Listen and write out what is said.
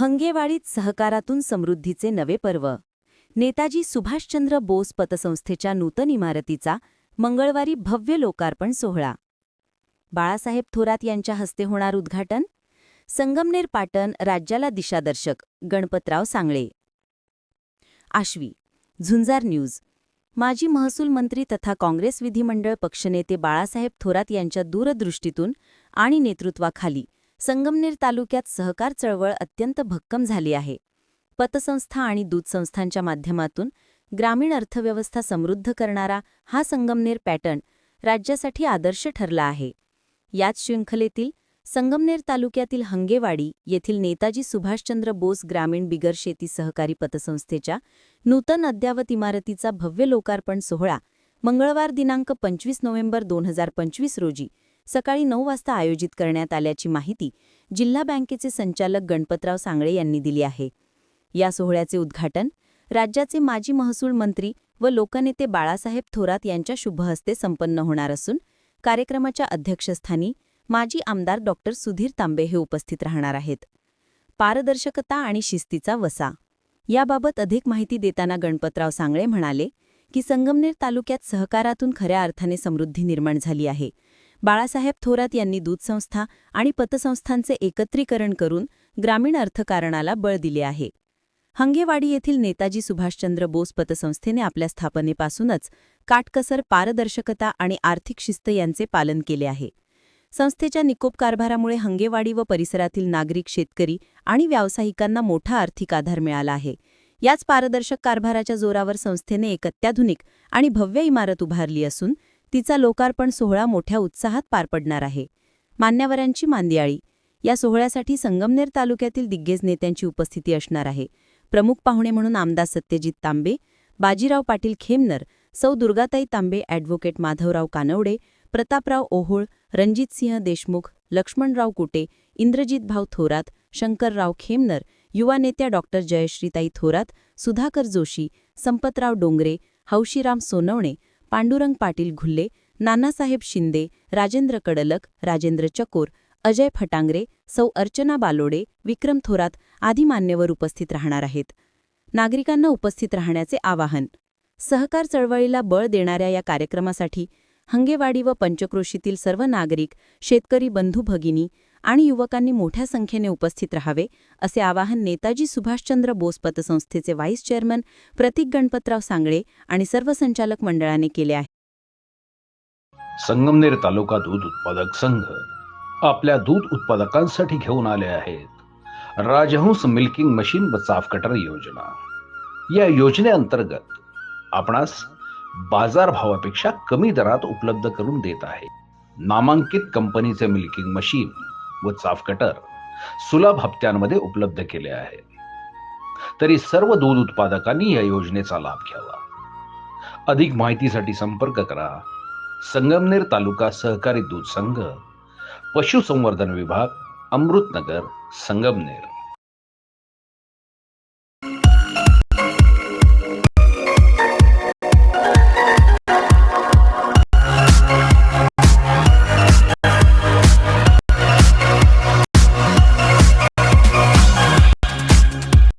हंगेवाडीत सहकारातून समृद्धीचे नवे पर्व. नेताजी सुभाषचंद्र बोस पतसंस्थेच्या नूतन इमारतीचा मंगळवारी भव्य लोकार्पण सोहळा. बाळासाहेब थोरात यांच्या हस्ते होणार उद्घाटन. संगमनेर पाटण राज्याला दिशादर्शक गणपतराव सांगळे. आश्वी झुंजार न्यूज. माजी महसूल मंत्री तथा काँग्रेस विधिमंडळ पक्षनेते बाळासाहेब थोरात यांच्या दूरदृष्टीतून आणि नेतृत्वाखाली संगमनेर तालुक्यात सहकार चळवळ अत्यंत भक्कम झाली आहे. पतसंस्था आणि दूध संस्थांच्या माध्यमातून ग्रामीण अर्थव्यवस्था समृद्ध करणारा हा संगमनेर पॅटर्न राज्यासाठी आदर्श ठरला आहे. याच शृंखलेतील संगमनेर तालुक्यातील हंगेवाडी येथील नेताजी सुभाषचंद्र बोस ग्रामीण बिगर शेती सहकारी पतसंस्थेच्या नूतन अद्यावत इमारतीचा भव्य लोकार्पण सोहळा मंगळवार दिनांक पंचवीस नोव्हेंबर दोन हजार पंचवीस रोजी सकाळी नऊ वाजता आयोजित करण्यात आल्याची माहिती जिल्हा बँकेचे संचालक गणपतराव सांगळे यांनी दिली आहे. या सोहळ्याचे उद्घाटन राज्याचे माजी महसूल मंत्री व लोकनेते बाळासाहेब थोरात यांच्या शुभहस्ते संपन्न होणार असून कार्यक्रमाच्या अध्यक्षस्थानी माजी आमदार डॉक्टर सुधीर तांबे हे उपस्थित राहणार आहेत. पारदर्शकता आणि शिस्तीचा वसा. याबाबत अधिक माहिती देताना गणपतराव सांगळे म्हणाले की संगमनेर तालुक्यात सहकारातून खऱ्या अर्थाने समृद्धी निर्माण झाली आहे. बाळासाहेब थोरात यांनी दूध संस्था आणि पतसंस्थांचे एकत्रीकरण करून ग्रामीण अर्थकारणाला बळ दिले आहे. हंगेवाडी येथील नेताजी सुभाषचंद्र बोस पतसंस्थेने आपल्या स्थापनेपासूनच काटकसर पारदर्शकता आणि आर्थिक शिस्त यांचे पालन केले आहे. संस्थेच्या निकोप कारभारामुळे हंगेवाडी व परिसरातील नागरिक शेतकरी आणि व्यावसायिकांना मोठा आर्थिक आधार मिळाला आहे. याच पारदर्शक कारभाराच्या जोरावर संस्थेने एक अत्याधुनिक आणि भव्य इमारत उभारली असून तिचा लोकार्पण सोहळा मोठ्या उत्साहात पार पडणार आहे. मान्यवरांची मांदियाळी. या सोहळ्यासाठी संगमनेर तालुक्यातील दिग्गज नेत्यांची उपस्थिती असणार आहे. प्रमुख पाहुणे म्हणून आमदार सत्यजित तांबे बाजीराव पाटील खेमनर सौ दुर्गाताई तांबे ॲडव्होकेट माधवराव कानवडे प्रतापराव ओहोळ रणजितसिंह देशमुख लक्ष्मणराव कुटे इंद्रजित भाऊ थोरात शंकरराव खेमनर युवा नेत्या डॉक्टर जयश्रीताई थोरात सुधाकर जोशी संपतराव डोंगरे हौशीराम सोनवणे पांडुरंग पाटील घुल्ले नानासाहेब शिंदे राजेंद्र कडलक राजेंद्र चकोर अजय फटांगरे सौ अर्चना बालोडे विक्रम थोरात आदी मान्यवर उपस्थित राहणार आहेत. नागरिकांना उपस्थित राहण्याचे आवाहन. सहकार चळवळीला बळ देणाऱ्या या कार्यक्रमासाठी हंगेवाडी व पंचक्रोशीतील सर्व नागरिक शेतकरी बंधू भगिनी आणि युवकांनी मोठ्या संख्येने उपस्थित राहावे असे आवाहन नेताजी सुभाषचंद्र बोस पतसंस्थेचे व्हाईस चेअरमन प्रतीक गणपतराव सांगळे आणि सर्व संचालक मंडळाने केले आहे. संगमनेर तालुका दूध उत्पादक संघ आपल्या दूध उत्पादकांसाठी घेऊन आले आहेत. राजहंस मिल्किंग मशीन व चाफ कटर योजना. या योजनेअंतर्गत आपणास बाजार भावापेक्षा कमी दरात उपलब्ध करून देत आहे. नामांकित कंपनीचे मिल्किंग मशीन व चाफ कटर सुलभ हप्त्यांमध्ये उपलब्ध केले आहे. तरी सर्व दूध उत्पादकांनी या योजनेचा लाभ घ्यावा. अधिक माहितीसाठी संपर्क करा. संगमनेर तालुका सहकारी दूध संघ पशुसंवर्धन विभाग अमृतनगर संगमनेर.